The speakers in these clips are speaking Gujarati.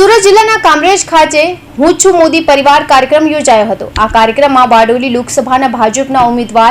સુરત જિલ્લાના કામરેજ ખાતે હું છું મોદી પરિવાર કાર્યક્રમ યોજાયો હતો. આ કાર્યક્રમમાં બારડોલી લોકસભાના ભાજપના ઉમેદવાર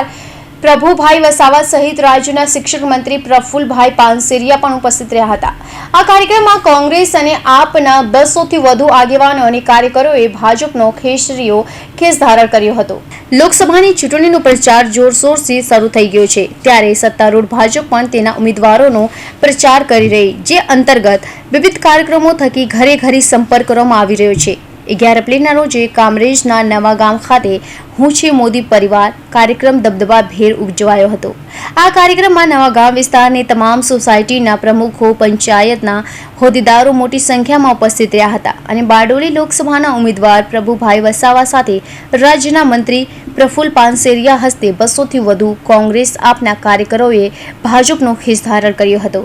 પ્રભુભાઈ વસાવા સહિત રાજ્યના શિક્ષણ મંત્રી પ્રફુલભાઈ પાનસેરિયા પણ ઉપસ્થિત રહ્યા હતા. આ કાર્યક્રમમાં કોંગ્રેસ અને આપના બસોથી વધુ આગેવાનો અને કાર્યકરોએ ભાજપનો ખેસરીઓ ખેસ ધારણ કર્યો હતો. લોકસભાની ચૂંટણીનો પ્રચાર જોરશોરથી શરૂ થઈ ગયો છે. ત્યારે સત્તારૂઢ ભાજપ પણ તેના ઉમેદવારોનો પ્રચાર કરી રહી, જે અંતર્ગત વિવિધ કાર્યક્રમો થકી ઘરે ઘરે સંપર્ક કરવામાં આવી રહ્યો છે. અગિયાર એપ્રિલના રોજે કામરેજના નવા ગામ ખાતે હું છે મોદી પરિવાર કાર્યક્રમ દબદબા ભેર ઉજવાયો હતો. આ કાર્યક્રમમાં નવા ગામ વિસ્તારની તમામ સોસાયટીના પ્રમુખો, પંચાયતના હોદ્દેદારો મોટી સંખ્યામાં ઉપસ્થિત રહ્યા હતા અને બારડોલી લોકસભાના ઉમેદવાર પ્રભુભાઈ વસાવા સાથે રાજ્યના મંત્રી પ્રફુલ પાનસેરિયા હસ્તે બસોથી વધુ કોંગ્રેસ આપના કાર્યકરોએ ભાજપનો ખેસ ધારણ કર્યો હતો.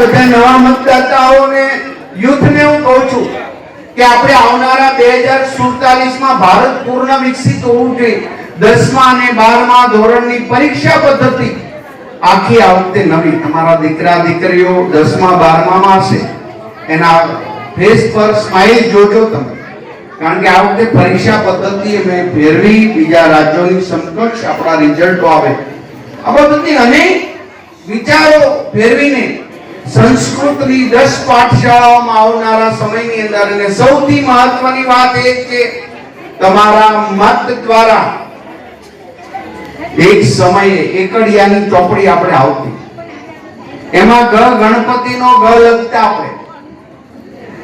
બધા નવા હું કહું છું કે આપણે આવનારા બે હજાર સુડતાલીસમાં ભારત પૂર્ણ વિકસિત હોવું જોઈએ. દસમા અને બારમા ધોરણની પરીક્ષા પદ્ધતિ આખી આ વખતે નવી. તમારા દીકરા, દીકરીઓ દસમા, બારમામાં હશે. એના ફેસ પર સ્માઇલ જોજો તમે. કારણ કે આ વખતે પરીક્ષા પદ્ધતિ અમે ફેરવી, બીજા રાજ્યોની સમકક્ષ આપણા રિઝલ્ટો આવે. આ બધી અનેક વિચારો ફેરવીને સંસ્કૃતની દસ પાઠશાળાઓમાં આવનારા સમયની અંદર અને સૌથી મહત્વની વાત એ કે તમારા મત દ્વારા એક સમયે એકડિયાની ચોપડી આપણે આવતી. એમાં ગ ગણપતિનો ગ લખતા આપણે.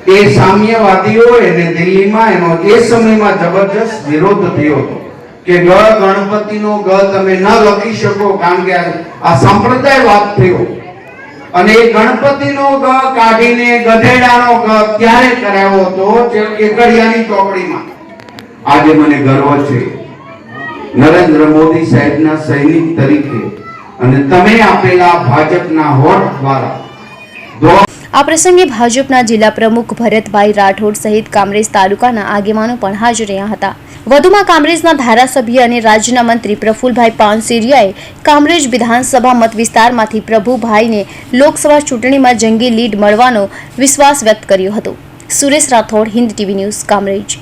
એ સામ્યવાદીઓ એને દિલ્હીમાં એનો એ સમયમાં જબરજસ્ત વિરોધ થયો હતો કે ગ ગણપતિનો ગ તમે ન લખી શકો કારણ કે આ- સંપ્રદાય સંપ્રદાયવાદ થયો. અને ગણપતિનો ગ કાઢીને ગધેડાનો ગ ક્યારે કરાવ્યો હતો? એકડિયાની ચોકડીમાં આજે મને ગર્વ છે. નરેન્દ્ર મોદી સાહેબના સૈનિક તરીકે અને તમે આપેલા ભાજપના હોટ દ્વારા આ પ્રસંગે ભાજપના જિલ્લા પ્રમુખ ભરતભાઈ રાઠોડ સહિત કામરેજ તાલુકાના આગેવાનો પણ હાજર રહ્યા હતા. વધુમાં કામરેજના ધારાસભ્ય અને રાજ્યના મંત્રી પ્રફુલભાઈ પાનસેરિયાએ કામરેજ વિધાનસભા મત વિસ્તારમાંથી પ્રભુભાઈને લોકસભા ચૂંટણીમાં જંગી લીડ મળવાનો વિશ્વાસ વ્યક્ત કર્યો હતો. Suresh Rathod, Hind TV news, Kamrej.